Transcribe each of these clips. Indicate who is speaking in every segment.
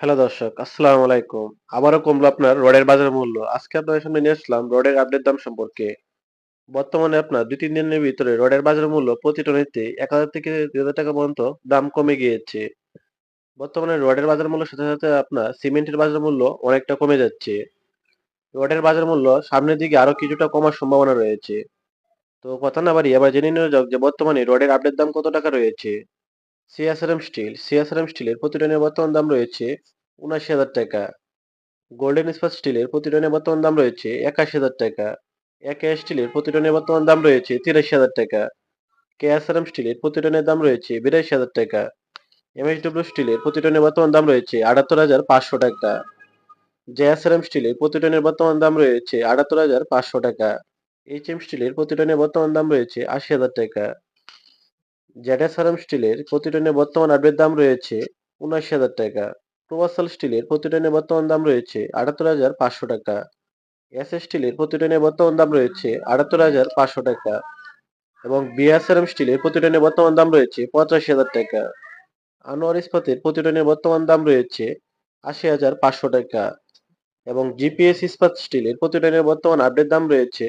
Speaker 1: Hello দর্শক, আসসালামু আলাইকুম। আবারও কমলো আপনার রডের বাজার মূল্য। আজকে আপনাদের সামনে নিয়ে আসলাম রডের আপডেট দাম সম্পর্কে। বর্তমানে আপনার দুই, তিন দিনের ভিতরে রডের বাজার মূল্য প্রতি টনিতে এক হাজার থেকে দুই হাজার টাকা পর্যন্ত দাম কমে গিয়েছে। বর্তমানে রডের বাজার মূল্য সাথে সাথে আপনার সিমেন্টের বাজার মূল্য অনেকটা কমে যাচ্ছে। রডের বাজার মূল্য সামনের দিকে আরও কিছুটা কমার সম্ভাবনা রয়েছে। তো কথা না বাড়ি এবার জেনে নেওয়া যাক যে বর্তমানে রডের আপডেট দাম কত টাকা রয়েছে। সিএসআরএম স্টিল, সিএসআরএম স্টিলের প্রতি টনের বর্তমান দাম রয়েছে উনাশি হাজার টাকা। গোল্ডেন ইস্পাত স্টিলের প্রতি টনের বর্তমান দাম রয়েছে একাশি হাজার টাকা। একে স্টিলের প্রতি টনের বর্তমান দাম রয়েছে তিরাশি হাজার টাকা। কেএসআরএম স্টিলের প্রতি টনের দাম রয়েছে বিরাশি হাজার টাকা। এমএসডব্লিউ স্টিলের প্রতি টনের বর্তমান দাম রয়েছে আটাত্তর হাজার পাঁচশো টাকা। জেএসআরএম স্টিলের প্রতি টনের বর্তমান দাম রয়েছে আটাত্তর হাজার পাঁচশো টাকা। এইচ এম স্টিলের প্রতি টনের বর্তমান দাম রয়েছে আশি হাজার টাকা। জেডএসআরএম স্টিলের প্রতি টনের বর্তমান আপডেট দাম রয়েছে উনআশি হাজার টাকা। প্রবাসাল স্টিলের প্রতি টনের বর্তমান দাম রয়েছে আটাত্তর হাজার পাঁচশো টাকা। এস স্টিলের প্রতি টনের বর্তমান দাম রয়েছে আটাত্তর হাজার পাঁচশো টাকা। এবং বিএসআরএম স্টিলের প্রতি টনের বর্তমান দাম রয়েছে পঁচাশি হাজার টাকা। আনোয়ার ইস্পাতের প্রতি টনের বর্তমান দাম রয়েছে আশি হাজার পাঁচশো টাকা। এবং জিপিএস ইস্পাত স্টিলের প্রতি টনের বর্তমান আপডেট দাম রয়েছে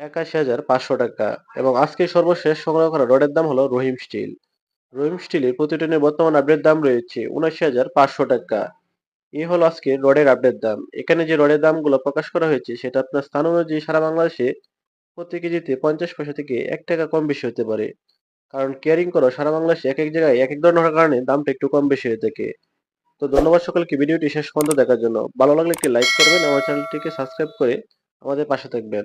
Speaker 1: একাশি হাজার পাঁচশো টাকা। এবং আজকে সর্বশেষ সংগ্রহ করা রডের দাম হলো রহিম স্টিল। রহিম স্টিলের প্রতি টনের বর্তমান আপডেট দাম রয়েছে উনাশি হাজার পাঁচশো টাকা। এই হলো আজকে রডের আপডেট দাম। এখানে যে রডের দামগুলো প্রকাশ করা হয়েছে, সেটা আপনার স্থান অনুযায়ী সারা বাংলাদেশে প্রতি কেজিতে পঞ্চাশ পয়সা থেকে এক টাকা কম বেশি হতে পারে। কারণ কেয়ারিং করো সারা বাংলাদেশে এক এক জায়গায় এক এক ধরনের কারণে দামটা একটু কম বেশি হয়ে থাকে। তো ধন্যবাদ সকলকে ভিডিওটি শেষ পর্যন্ত দেখার জন্য। ভালো লাগলে একটি লাইক করবেন আমার চ্যানেলটিকে সাবস্ক্রাইব করে আমাদের পাশে থাকবেন।